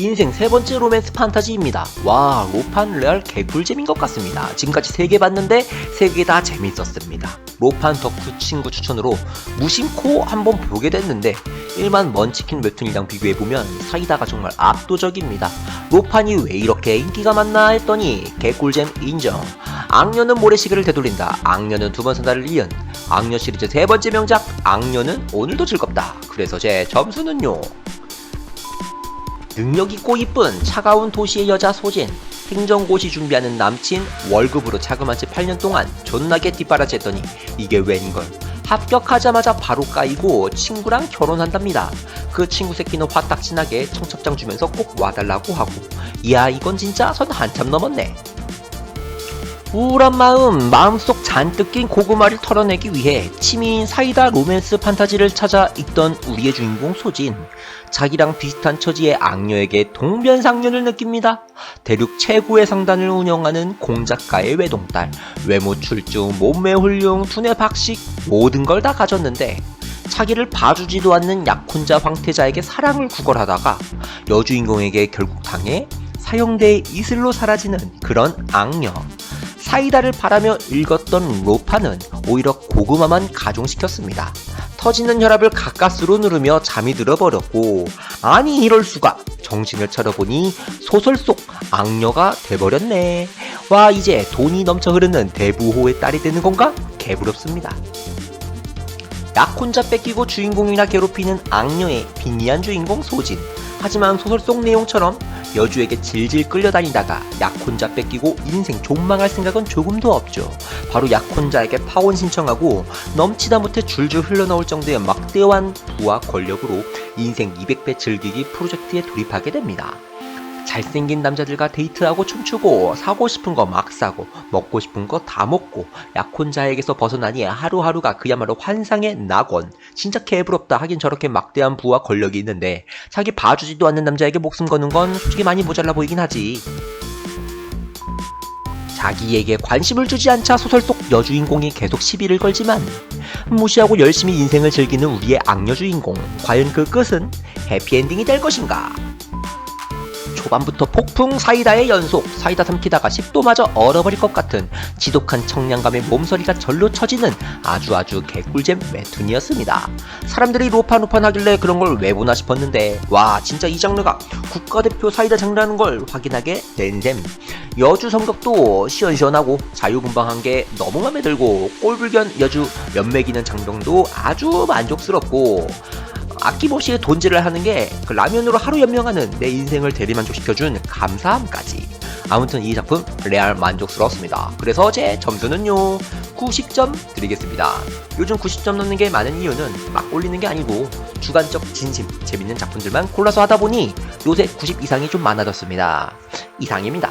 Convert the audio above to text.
인생 세 번째 로맨스 판타지입니다. 와, 로판 레알 개꿀잼인 것 같습니다. 지금까지 세개 봤는데 세개다 재밌었습니다. 로판 덕후 친구 추천으로 무심코 한번 보게 됐는데 일반 먼치킨 웹툰이랑 비교해보면 사이다가 정말 압도적입니다. 로판이 왜 이렇게 인기가 많나 했더니 개꿀잼 인정. 악녀는 모래시계를 되돌린다. 악녀는 두번 산다를 이은 악녀 시리즈 세 번째 명작 악녀는 오늘도 즐겁다. 그래서 제 점수는요. 능력 있고 이쁜 차가운 도시의 여자 소진 행정고시 준비하는 남친 월급으로 자그마치 8년 동안 존나게 뒷바라지 했더니 이게 웬걸? 합격하자마자 바로 까이고 친구랑 결혼한답니다. 그 친구 새끼는 화딱지나게 청첩장 주면서 꼭 와달라고 하고. 이야 이건 진짜 선 한참 넘었네 우울한 마음, 마음속 잔뜩 낀 고구마를 털어내기 위해 취미인 사이다 로맨스 판타지를 찾아 읽던 우리의 주인공 소진. 자기랑 비슷한 처지의 악녀에게 동변상련을 느낍니다. 대륙 최고의 상단을 운영하는 공작가의 외동딸. 외모 출중, 몸매 훌륭, 두뇌 박식, 모든 걸 다 가졌는데 자기를 봐주지도 않는 약혼자 황태자에게 사랑을 구걸하다가 여주인공에게 결국 당해 사형대의 이슬로 사라지는 그런 악녀. 사이다를 바라며 읽었던 로파는 오히려 고구마만 가중시켰습니다. 터지는 혈압을 가까스로 누르며 잠이 들어버렸고 아니 이럴 수가 정신을 차려보니 소설 속 악녀가 돼버렸네. 와 이제 돈이 넘쳐 흐르는 대부호의 딸이 되는 건가? 개부럽습니다. 약 혼자 뺏기고 주인공이나 괴롭히는 악녀의 빈니한 주인공 소진. 하지만 소설 속 내용처럼 여주에게 질질 끌려다니다가 약혼자 뺏기고 인생 존망할 생각은 조금도 없죠. 바로 약혼자에게 파혼 신청하고 넘치다 못해 줄줄 흘러나올 정도의 막대한 부와 권력으로 인생 200배 즐기기 프로젝트에 돌입하게 됩니다. 잘생긴 남자들과 데이트하고 춤추고 사고 싶은 거 막 사고 먹고 싶은 거 다 먹고 약혼자에게서 벗어나니 하루하루가 그야말로 환상의 낙원. 진짜 개부럽다 하긴 저렇게 막대한 부와 권력이 있는데 자기 봐주지도 않는 남자에게 목숨 거는 건 솔직히 많이 모자라 보이긴 하지. 자기에게 관심을 주지 않자 소설 속 여주인공이 계속 시비를 걸지만 무시하고 열심히 인생을 즐기는 우리의 악녀 주인공 과연 그 끝은 해피엔딩이 될 것인가 초반부터 폭풍 사이다의 연속 사이다 삼키다가 식도마저 얼어버릴 것 같은 지독한 청량감의 몸서리가 절로 처지는 아주 아주 개꿀잼 웹툰이었습니다. 사람들이 로판로판 하길래 그런 걸 왜 보나 싶었는데 와 진짜 이 장르가 국가대표 사이다 장르라는 걸 확인하게 된 셈 여주 성격도 시원시원하고 자유분방한 게 너무 맘에 들고 꼴불견 여주 연맥이는 장병도 아주 만족스럽고 아낌없이 돈질을 하는 게 그 라면으로 하루 연명하는 내 인생을 대리만족시켜준 감사함까지. 아무튼 이 작품 레알 만족스러웠습니다. 그래서 제 점수는요 90점 드리겠습니다. 요즘 90점 넘는 게 많은 이유는 막 올리는 게 아니고 주관적 진심 재밌는 작품들만 골라서 하다 보니 요새 90 이상이 좀 많아졌습니다. 이상입니다.